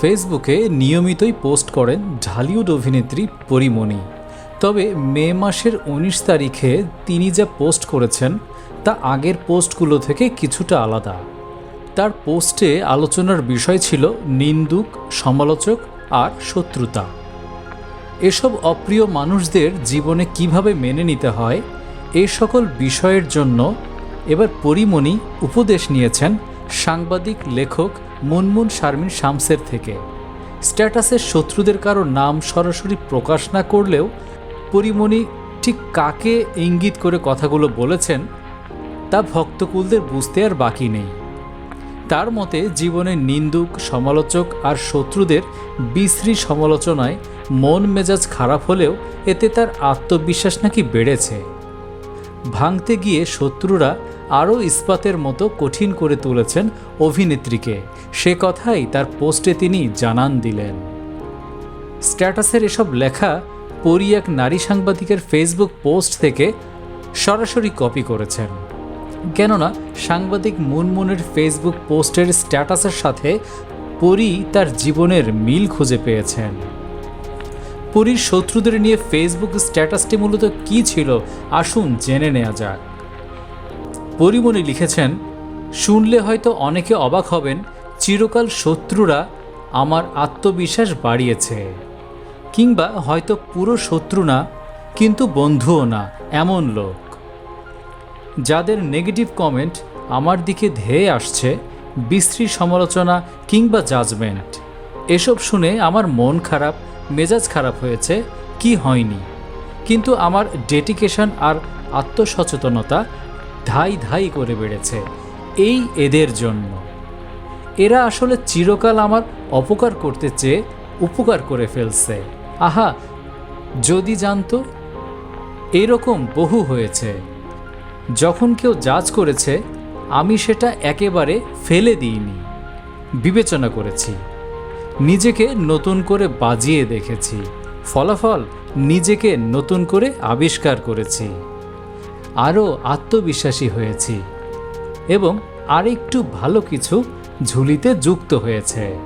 ফেসবুকে নিয়মিতই পোস্ট করেন ঢালিউড অভিনেত্রী পরিমণি। তবে মে মাসের উনিশ তারিখে তিনি যা পোস্ট করেছেন, তা আগের পোস্টগুলো থেকে কিছুটা আলাদা। তার পোস্টে আলোচনার বিষয় ছিল নিন্দুক, সমালোচক আর শত্রুতা। এসব অপ্রিয় মানুষদের জীবনে কীভাবে মেনে নিতে হয় এই সকল বিষয়ের জন্য এবার পরিমণি উপদেশ নিয়েছেন সাংবাদিক, লেখক মুনমুন শারমিন শামসের থেকে। স্ট্যাটাসের শত্রুদের কারও নাম সরাসরি প্রকাশ না করলেও পরিমণি ঠিক কাকে ইঙ্গিত করে কথাগুলো বলেছেন তা ভক্তকুলদের বুঝতে আর বাকি নেই। তার মতে, জীবনে নিন্দুক, সমালোচক আর শত্রুদের বিশ্রী সমালোচনায় মন মেজাজ খারাপ হলেও এতে তার আত্মবিশ্বাস নাকি বেড়েছে। ভাঙতে গিয়ে শত্রুরা আরও ইস্পাতের মতো কঠিন করে তুলেছেন অভিনেত্রীকে। সে কথাই তার পোস্টে তিনি জানান দিলেন। স্ট্যাটাসের এসব লেখা পরি এক নারী সাংবাদিকের ফেসবুক পোস্ট থেকে সরাসরি কপি করেছেন। কেননা সাংবাদিক মুনমুনের ফেসবুক পোস্টের স্ট্যাটাসের সাথে পরি তার জীবনের মিল খুঁজে পেয়েছেন। পুরীর শত্রুদের নিয়ে ফেসবুক স্ট্যাটাসটি মূলত কী ছিল আসুন জেনে নেওয়া যাক। পরিমণি লিখেছেন, শুনলে হয়তো অনেকে অবাক হবেন, চিরকাল শত্রুরা আমার আত্মবিশ্বাস বাড়িয়েছে। কিংবা হয়তো পুরো শত্রু না, কিন্তু বন্ধুও না, এমন লোক। যাদের নেগেটিভ কমেন্ট আমার দিকে ধেয়ে আসছে, বিশ্রী সমালোচনা কিংবা জাজমেন্ট এসব শুনে আমার মন খারাপ, মেজাজ খারাপ হয়েছে, কি হয়নি? কিন্তু আমার ডেডিকেশন আর আত্মসচেতনতা ধাই ধাই করে বেড়েছে এই এদের জন্য। এরা আসলে চিরকাল আমার অপকার করতে চেয়ে উপকার করে ফেলছে। আহা, যদি জানতো, এরকম বহু হয়েছে। যখন কেউ জাজ করেছে, আমি সেটা একেবারে ফেলে দিইনি। বিবেচনা করেছি। নিজেকে নতুন করে বাজিয়ে দেখেছি। ফলাফল নিজেকে নতুন করে আবিষ্কার করেছি। আরও আত্মবিশ্বাসী হয়েছি এবং আরেকটু ভালো কিছু ঝুলিতে যুক্ত হয়েছে।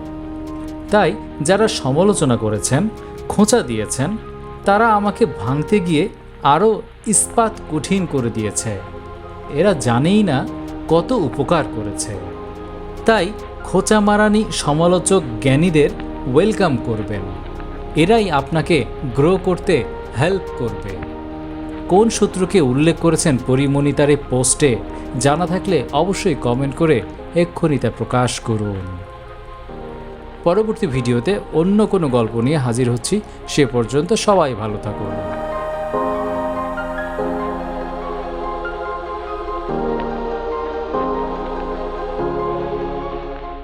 তাই যারা সমালোচনা করেছেন, খোঁচা দিয়েছেন, তারা আমাকে ভাঙতে গিয়ে আরও ইস্পাত কঠিন করে দিয়েছে। এরা জানেই না কত উপকার করেছে। তাই খোঁচা মারানি সমালোচক জ্ঞানীদের ওয়েলকাম করবেন। এরাই আপনাকে গ্রো করতে হেল্প করবে। কোন সূত্রকে উল্লেখ করেছেন পরিমণি তার এই পোস্টে? জানা থাকলে অবশ্যই কমেন্ট করে এক্ষুনি তা প্রকাশ করুন। পরবর্তী ভিডিওতে অন্য কোনো গল্প নিয়ে হাজির হচ্ছি, সে পর্যন্ত সবাই ভালো থাকুন।